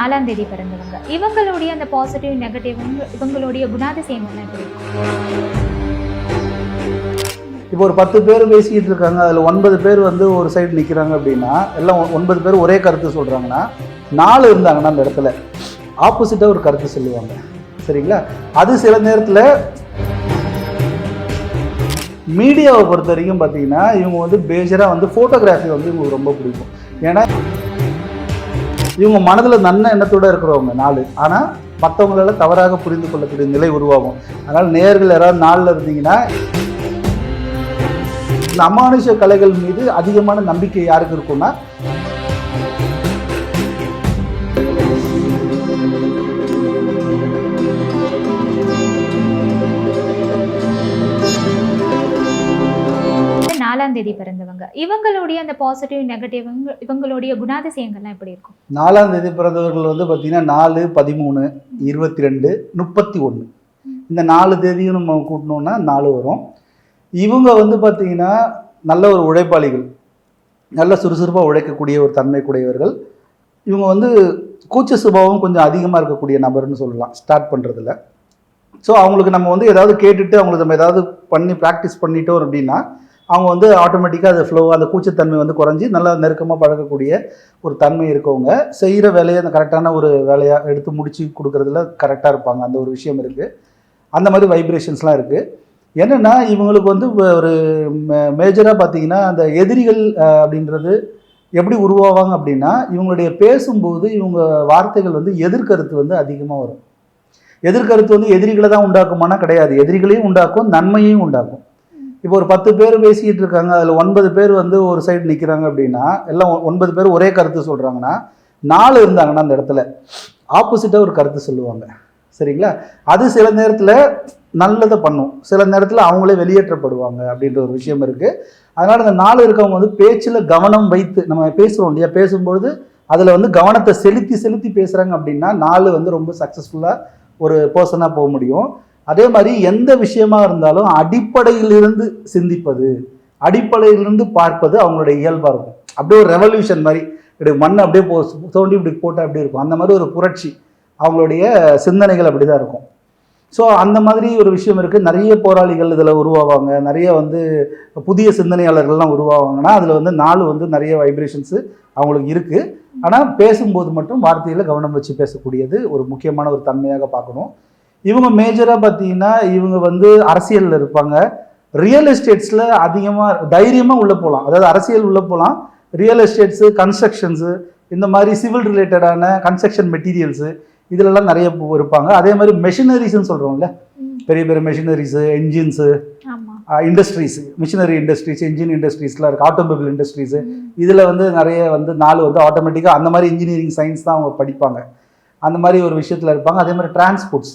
நாலாம் தேதி பிறந்தவங்க. இவங்களுடைய அந்த பாசிட்டிவ் நெகட்டிவ் இவங்களுடைய குணாதிசயம் எப்படி இப்போ ஒரு பத்து பேர் பேசிக்கிட்டு இருக்காங்க அதில் ஒன்பது பேர் வந்து ஒரு சைடு நிற்கிறாங்க அப்படின்னா எல்லாம் ஒன்பது பேர் ஒரே கருத்து சொல்கிறாங்கன்னா நாலு இருந்தாங்கன்னா அந்த இடத்துல ஆப்போசிட்டாக ஒரு கருத்து சொல்லுவாங்க. சரிங்களா? அது சில நேரத்தில் மீடியாவை பொறுத்த வரைக்கும் பார்த்தீங்கன்னா இவங்க வந்து பேஜராக வந்து ஃபோட்டோகிராஃபி வந்து இவங்களுக்கு ரொம்ப பிடிக்கும். ஏன்னா இவங்க மனதில் நன்ன எண்ணத்தோடு இருக்கிறவங்க நாலு. ஆனால் மற்றவங்களால தவறாக புரிந்து கொள்ளக்கூடிய நிலை உருவாகும். அதனால் நேர்கள் யாராவது நாளில் இருந்தீங்கன்னா இந்த அமானுஷ கலைகள் மீது அதிகமான நம்பிக்கை யாருக்கு இருக்கும்னா இருக்காங்க இவங்களுடைய அந்த பாசிட்டிவ் நெகட்டிவ் இவங்களுடைய குணாதிசயங்கள்லாம் எப்படி இருக்கும்? நாலாம் தேதி பிறந்தவர்கள் வந்து பார்த்தீங்கன்னா நாலு பதிமூணு இருபத்தி ரெண்டு முப்பத்தி ஒன்று இந்த நாலு தேதியும் நம்ம கூட்டணும்னா நாலு வரும். இவங்க வந்து பார்த்தீங்கன்னா நல்ல ஒரு உழைப்பாளிகள். நல்ல சுறுசுறுப்பாக உழைக்கக்கூடிய ஒரு தன்மை கூடியவர்கள் இவங்க வந்து கூச்ச சுபாவம் கொஞ்சம் அதிகமாக இருக்கக்கூடிய நபர்னு சொல்லலாம் ஸ்டார்ட் பண்ணுறதுல ஸோ அவங்களுக்கு நம்ம வந்து ஏதாவது கேட்டுட்டு அவங்களுக்கு நம்ம ஏதாவது பண்ணி ப்ராக்டிஸ் பண்ணிட்டோம் அப்படின்னா அவங்க வந்து ஆட்டோமேட்டிக்காக அது ஃப்ளோ அந்த கூச்சத்தன்மை வந்து குறைஞ்சி நல்லா நெருக்கமாக பழகக்கூடிய ஒரு தன்மை இருக்கவங்க. செய்கிற வேலையை அந்த கரெக்டான ஒரு வேலையாக எடுத்து முடித்து கொடுக்குறதுல கரெக்டாக இருப்பாங்க. அந்த ஒரு விஷயம் இருக்குது அந்த மாதிரி வைப்ரேஷன்ஸ்லாம் இருக்குது என்னென்னா இவங்களுக்கு வந்து ஒரு மேஜராக பார்த்தீங்கன்னா அந்த எதிரிகள் அப்படின்றது எப்படி உருவாவாங்க அப்படின்னா இவங்களுடைய பேசும்போது இவங்க வார்த்தைகள் வந்து எதிர்கருத்து வந்து அதிகமாக வரும். எதிர்கருத்து வந்து எதிரிகளை தான் உண்டாக்குமானா கிடையாது. எதிரிகளையும் உண்டாக்கும் நன்மையையும் உண்டாக்கும். இப்போ ஒரு பத்து பேர் பேசிக்கிட்டு இருக்காங்க அதில் ஒன்பது பேர் வந்து ஒரு சைடு நிற்கிறாங்க அப்படின்னா எல்லாம் ஒன்பது பேர் ஒரே கருத்து சொல்கிறாங்கன்னா நாலு இருந்தாங்கன்னா அந்த இடத்துல ஆப்போசிட்டாக ஒரு கருத்து சொல்லுவாங்க. சரிங்களா? அது சில நேரத்தில் நல்லதை பண்ணும். சில நேரத்தில் அவங்களே வெளியேற்றப்படுவாங்க அப்படின்ற ஒரு விஷயம் இருக்குது அதனால் இந்த நாலு இருக்கவங்க வந்து பேச்சில் கவனம் வைத்து நம்ம பேசுகிறோம் இல்லையா? பேசும்பொழுது அதில் வந்து கவனத்தை செலுத்தி செலுத்தி பேசுகிறாங்க அப்படின்னா நாலு வந்து ரொம்ப சக்ஸஸ்ஃபுல்லாக ஒரு பர்சனாக போக முடியும். அதே மாதிரி எந்த விஷயமா இருந்தாலும் அடிப்படையிலிருந்து சிந்திப்பது அடிப்படையிலிருந்து பார்ப்பது அவங்களுடைய இயல்பாக இருக்கும். அப்படியே ஒரு ரெவல்யூஷன் மாதிரி இப்படி மண் அப்படியே போ தோண்டி இப்படி போட்டால் அப்படி இருக்கும்? அந்த மாதிரி ஒரு புரட்சி அவங்களுடைய சிந்தனைகள் அப்படி தான் இருக்கும். ஸோ அந்த மாதிரி ஒரு விஷயம் இருக்குது நிறைய போராளிகள் இதில் உருவாவாங்க. நிறைய வந்து புதிய சிந்தனையாளர்கள்லாம் உருவாவாங்கன்னா அதில் வந்து நாலு வந்து நிறைய வைப்ரேஷன்ஸு அவங்களுக்கு இருக்குது ஆனால் பேசும்போது மட்டும் வார்த்தையில் கவனம் வச்சு பேசக்கூடியது ஒரு முக்கியமான ஒரு தன்மையாக பார்க்கணும். இவங்க மேஜராக பார்த்தீங்கன்னா இவங்க வந்து அரசியலில் இருப்பாங்க. ரியல் எஸ்டேட்ஸில் அதிகமாக தைரியமாக உள்ளே போகலாம் அதாவது அரசியல் உள்ளே போகலாம் ரியல் எஸ்டேட்ஸு கன்ஸ்ட்ரக்ஷன்ஸு இந்த மாதிரி சிவில் ரிலேட்டடான கன்ஸ்ட்ரக்ஷன் மெட்டீரியல்ஸு இதிலெல்லாம் நிறைய இருப்பாங்க. அதே மாதிரி மெஷினரிஸ்ன்னு சொல்கிறோம்ல பெரிய பெரிய machineries engines industries machinery industries engine இண்டஸ்ட்ரீஸ்லாம் இருக்குது ஆட்டோமொபைல் இண்டஸ்ட்ரீஸு இதில் வந்து நிறைய வந்து நாலு வந்து ஆட்டோமேட்டிக்காக அந்த மாதிரி இன்ஜினியரிங் சயின்ஸ் தான் அவங்க படிப்பாங்க. அந்த மாதிரி ஒரு விஷயத்தில் இருப்பாங்க. அதே மாதிரி டிரான்ஸ்போர்ட்ஸ்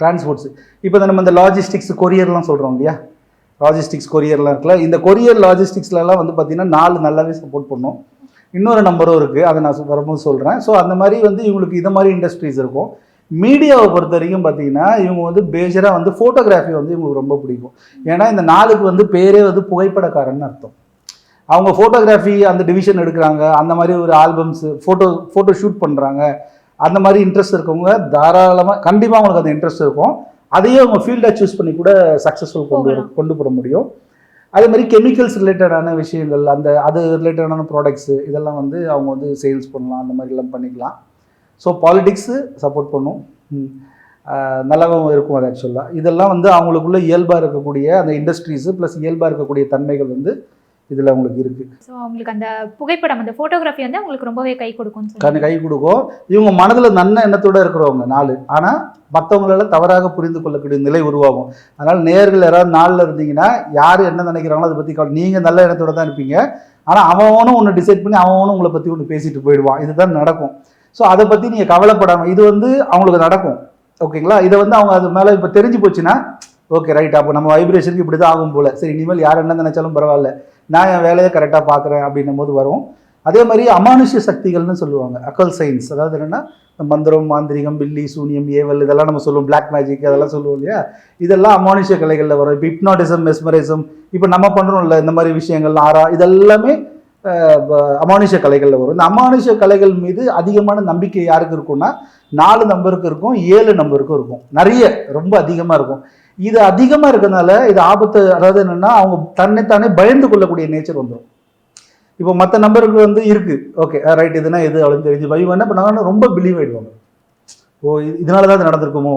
டிரான்ஸ்போர்ட்ஸ் இப்போ நம்ம இந்த லாஜிஸ்டிக்ஸ் கொரியர்லாம் சொல்கிறோம் இல்லையா? லாஜிஸ்டிக்ஸ் கொரியர்லாம் இருக்குல்ல. இந்த கொரியர் லாஜிஸ்டிக்ஸ்லலாம் வந்து பார்த்திங்கன்னா நாலு நல்லாவே சப்போர்ட் பண்ணும். இன்னொரு நம்பரும் இருக்குது அதை நான் சொ- வரும்போது சொல்கிறேன் ஸோ அந்த மாதிரி வந்து இவங்களுக்கு இந்த மாதிரி இண்டஸ்ட்ரீஸ் இருக்கும். மீடியாவை பொறுத்த வரைக்கும் பார்த்தீங்கன்னா இவங்க வந்து பேஜராக வந்து ஃபோட்டோகிராஃபி வந்து இவங்களுக்கு ரொம்ப பிடிக்கும். ஏன்னா இந்த நாளுக்கு வந்து பேரே வந்து புகைப்படக்காரன்னு அர்த்தம். அவங்க ஃபோட்டோகிராஃபி அந்த டிவிஷன் எடுக்கிறாங்க. அந்த மாதிரி ஒரு ஆல்பம்ஸு ஃபோட்டோ ஃபோட்டோ ஷூட் பண்ணுறாங்க அந்த மாதிரி இன்ட்ரெஸ்ட் இருக்கவங்க தாராளமாக கண்டிப்பாக அவங்களுக்கு அந்த இன்ட்ரெஸ்ட் இருக்கும். அதையே அவங்க ஃபீல்டாக சூஸ் பண்ணி கூட சக்ஸஸ்ஃபுல் கொண்டு. கொண்டு போட முடியும். அதே மாதிரி கெமிக்கல்ஸ் ரிலேட்டடான விஷயங்கள் அந்த அது ரிலேட்டடான ப்ராடக்ட்ஸு இதெல்லாம் வந்து அவங்க வந்து சேல்ஸ் பண்ணலாம் அந்த மாதிரிலாம் பண்ணிக்கலாம். ஸோ பாலிடிக்ஸு சப்போர்ட் பண்ணும். நல்லாவும் இருக்கும் அது ஆக்சுவலாக இதெல்லாம் வந்து அவங்களுக்குள்ள இயல்பாக இருக்கக்கூடிய அந்த இண்டஸ்ட்ரீஸு ப்ளஸ் இயல்பாக இருக்கக்கூடிய தன்மைகள் வந்து இதில் அவங்களுக்கு இருக்குது ஸோ அவங்களுக்கு அந்த புகைப்படம் அந்த ஃபோட்டோகிராஃபி வந்து அவங்களுக்கு ரொம்பவே கை கண்ணு சொல்லுவாங்க கை கொடுக்கும். இவங்க மனதில் நல்ல எண்ணத்தோட இருக்கிறவங்க நாலு. ஆனால் மற்றவங்களால தவறாக புரிந்து கொள்ளக்கூடிய நிலை உருவாகும். அதனால் நேர்கள் யாராவது நாளில் இருந்தீங்கன்னா யார் என்ன நினைக்கிறாங்களோ அதை பற்றி கவலை நீங்கள் நல்ல எண்ணத்தோட தான் இருப்பீங்க. ஆனால் அவனும் ஒன்று டிசைட் பண்ணி அவனும் உங்களை பற்றி ஒன்று பேசிட்டு போயிடுவான். இதுதான் நடக்கும். ஸோ அதை பற்றி நீங்கள் கவலைப்படாமல் இது வந்து அவங்களுக்கு நடக்கும். ஓகேங்களா இதை வந்து அவங்க அது மேலே இப்போ தெரிஞ்சு போச்சுன்னா ஓகே ரைட் அப்போ நம்ம வைப்ரேஷனுக்கு இப்படி தான் ஆகும் போல. சரி இனிமேல் யார் என்ன நினைச்சாலும் பரவாயில்ல. நான் என் வேலையை கரெக்டாக பார்க்குறேன் அப்படின்னும் போது வரும். அதே மாதிரி அமானுஷ்ய சக்திகள்னு சொல்லுவாங்க. அக்கல் சயின்ஸ் அதாவது என்னன்னா இந்த மந்திரம் மாந்திரிகம் பில்லி சூனியம் ஏவல் இதெல்லாம் நம்ம சொல்லுவோம். பிளாக் மேஜிக் அதெல்லாம் சொல்லுவோம் இல்லையா? இதெல்லாம் அமானுஷ்ய கலைகளில் வரும். இப்போ ஹிப்னாட்டிசம் மெஸ்மரிசம் இப்போ நம்ம பண்ணுறோம்ல இந்த மாதிரி விஷயங்கள் ஆறா இதெல்லாமே அஹ், அமானுஷ கலைகளில் வரும். இந்த அமானுஷ கலைகள் மீது அதிகமான நம்பிக்கை யாருக்கு இருக்கும்னா நாலு நம்பருக்கு இருக்கும் ஏழு நம்பருக்கும் இருக்கும். நிறைய ரொம்ப அதிகமாக இருக்கும். இது அதிகமாக இருக்கிறதுனால இது ஆபத்து அதாவது என்னென்னா அவங்க தன்னைத்தானே பயந்து கொள்ளக்கூடிய நேச்சர் வந்துடும் இப்போ மற்ற நம்பருக்கு வந்து இருக்குது ஓகே ரைட் இதுனா எது அப்படின்னு தெரிஞ்சு பயம் என்ன பண்ணாங்கன்னா ரொம்ப பிலீவ் ஆகிடுவாங்க ஓ இதனால தான் இது நடந்திருக்குமோ?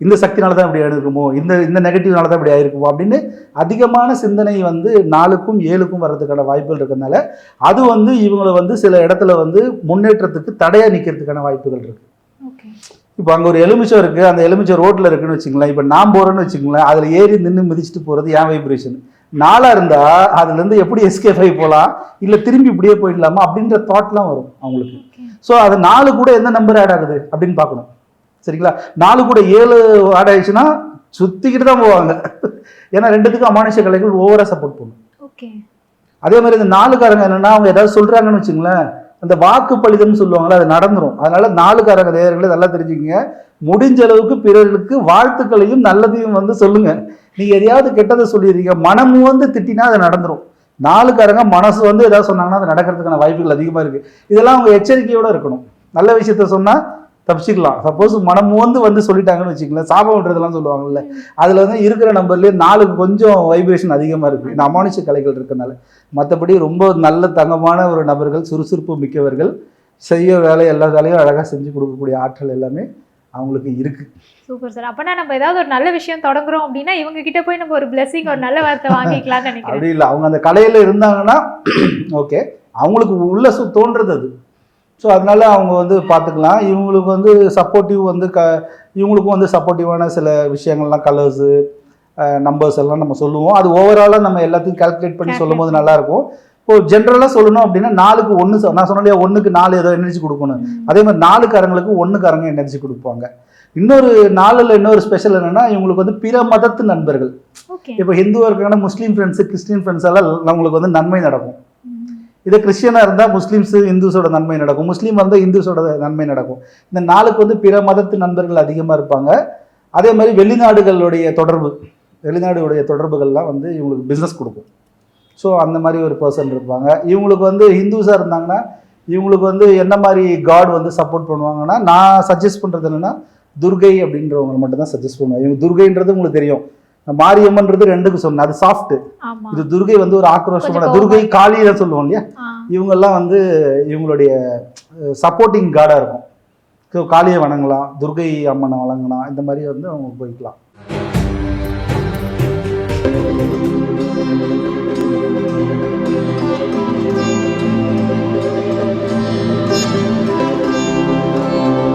இந்த சக்தினால தான் இப்படி ஆயிருக்குமோ? இந்த இந்த நெகட்டிவ்னால தான் இப்படி ஆயிருக்குமோ? அப்படின்னு அதிகமான சிந்தனை வந்து நாலுக்கும் ஏழுக்கும் வர்றதுக்கான வாய்ப்புகள் இருக்கிறதுனால அது வந்து இவங்களை வந்து சில இடத்துல வந்து முன்னேற்றத்துக்கு தடையாக நிற்கிறதுக்கான வாய்ப்புகள் இருக்குது இப்போ அங்கே ஒரு எலுமிச்சம் இருக்குது அந்த எலுமிச்சம் ரோட்டில் இருக்குன்னு வச்சுங்களேன் இப்போ நான் போகிறேன்னு வச்சுங்களேன் அதில் ஏறி நின்று மிதிச்சுட்டு போகிறது என் வைப்ரேஷன் நாளாக இருந்தால் அதுலேருந்து எப்படி எஸ்கேப் ஆகி போகலாம் இல்லை திரும்பி இப்படியே போயிடலாமா அப்படின்ற தாட்லாம் வரும் அவங்களுக்கு. ஸோ அது நாலு கூட எந்த நம்பர் ஆட் ஆகுது அப்படின்னு பார்க்கணும். சரிங்களா? நாலு கூட ஏழு ஆட் ஆயிடுச்சுன்னா சுற்றிக்கிட்டு தான் போவாங்க. ஏன்னா ரெண்டுத்துக்கும் அமானுஷ கலைகள் ஓவராக சப்போர்ட் பண்ணும். ஓகே அதே மாதிரி இந்த நாலுக்காரங்க என்னன்னா அவங்க ஏதாவது சொல்றாங்கன்னு வச்சுங்களேன் அந்த வாக்கு பலிதம்னு சொல்லுவாங்கல்ல அது நடந்துடும் அதனால நாலுக்காரங்க நேயர்களே நல்லா தெரிஞ்சுக்கங்க. முடிஞ்ச அளவுக்கு பிறர்களுக்கு வாழ்த்துக்களையும் நல்லதையும் வந்து சொல்லுங்க. நீங்க எதையாவது கெட்டதை சொல்லிடுறீங்க மனமும் வந்து திட்டினா அது நடந்துடும் நாலுக்காரங்க மனசு வந்து ஏதாவது சொன்னாங்கன்னா அது நடக்கிறதுக்கான வாய்ப்புகள் அதிகமாக இருக்குது இதெல்லாம் அவங்க எச்சரிக்கையோடு இருக்கணும். நல்ல விஷயத்த சொன்னால் தப்பிச்சுக்கலாம். சப்போஸ் மனம் வந்து வந்து சொல்லிட்டாங்கன்னு வச்சுக்கலாம் சாபம் விடுறதெல்லாம் சொல்லுவாங்கல்ல. அதுல வந்து இருக்கிற நம்பர்லயே நாலுக்கு கொஞ்சம் வைப்ரேஷன் அதிகமா இருக்கு. இந்த அமானுஷ கலைகள் இருக்கனால மற்றபடி ரொம்ப நல்ல தங்கமான ஒரு நபர்கள் சுறுசுறுப்பு மிக்கவர்கள் செய்ய வேலை எல்லா வேலையும் அழகா செஞ்சு கொடுக்கக்கூடிய ஆற்றல் எல்லாமே அவங்களுக்கு இருக்கு. Super sir. அப்பனா நம்ம ஏதாவது ஒரு நல்ல விஷயம் தொடங்குறோம் அப்படின்னா இவங்க கிட்ட போய் நம்ம ஒரு blessing ஒரு நல்ல வார்த்தை வாங்கிக்கலாம்னு நினைக்கிறேன். அப்படி இல்லை. அவங்க அந்த கலையில இருந்தாங்கன்னா ஓகே அவங்களுக்கு உள்ள தோன்றது அது. ஸோ அதனால அவங்க வந்து பார்த்துக்கலாம் இவங்களுக்கு வந்து சப்போர்ட்டிவ் வந்து க இவங்களுக்கும் வந்து சப்போர்ட்டிவான சில விஷயங்கள்லாம் கலர்ஸு நம்பர்ஸ் எல்லாம் நம்ம சொல்லுவோம். அது ஓவராலாக நம்ம எல்லாத்தையும் கால்குலேட் பண்ணி சொல்லும் போது நல்லா இருக்கும் இப்போ ஜென்ரலாக சொல்லணும் அப்படின்னா நாலுக்கு ஒன்று நான் சொன்னேன் இல்லையா ஒன்றுக்கு நாலு ஏதோ எனர்ஜி கொடுக்கணும். அதே மாதிரி நாலுக்காரங்களுக்கு ஒன்றுக்காரங்க எனர்ஜி கொடுப்பாங்க. இன்னொரு நாளில் இன்னொரு ஸ்பெஷல் என்னன்னா இவங்களுக்கு வந்து பிற மதத்து நண்பர்கள். இப்போ ஹிந்துவாக இருக்காங்கன்னா முஸ்லீம் ஃப்ரெண்ட்ஸு கிறிஸ்டின் ஃப்ரெண்ட்ஸ் எல்லாம் நம்மளுக்கு வந்து நன்மை நடக்கும். இதே கிறிஸ்டியனாக இருந்தால் முஸ்லீம்ஸு இந்துஸோட நன்மை நடக்கும். முஸ்லீம் இருந்தால் இந்துஸோட நன்மை நடக்கும். இந்த நாளுக்கு வந்து பிற மதத்து நண்பர்கள் அதிகமாக இருப்பாங்க. அதே மாதிரி வெளிநாடுகளுடைய தொடர்பு வெளிநாடுகளுடைய தொடர்புகள்லாம் வந்து இவங்களுக்கு பிஸ்னஸ் கொடுக்கும். ஸோ அந்த மாதிரி ஒரு பர்சன் இருப்பாங்க. இவங்களுக்கு வந்து ஹிந்துஸாக இருந்தாங்கன்னா இவங்களுக்கு வந்து என்ன மாதிரி காட் வந்து சப்போர்ட் பண்ணுவாங்கன்னா நான் சஜஸ்ட் பண்ணுறது என்னென்னா துர்கை அப்படின்றவங்க மட்டும் தான் சஜஸ்ட் பண்ணுவேன். இவங்க துர்கைன்றது உங்களுக்கு தெரியும். மாரியம்மன்றது ரெண்டுக்கு சொன்னேன். அது சாஃப்ட் இது துர்கை வந்து ஒரு ஆக்ரோஷமான துர்கை காளியை சொல்லுவோம் இல்லையா? இவங்கெல்லாம் வந்து இவங்களுடைய சப்போர்ட்டிங் காடாக இருக்கும். ஸோ காளியை வணங்கலாம் துர்கை அம்மனை வணங்கலாம் இந்த மாதிரி வந்து அவங்க போய்க்கலாம்.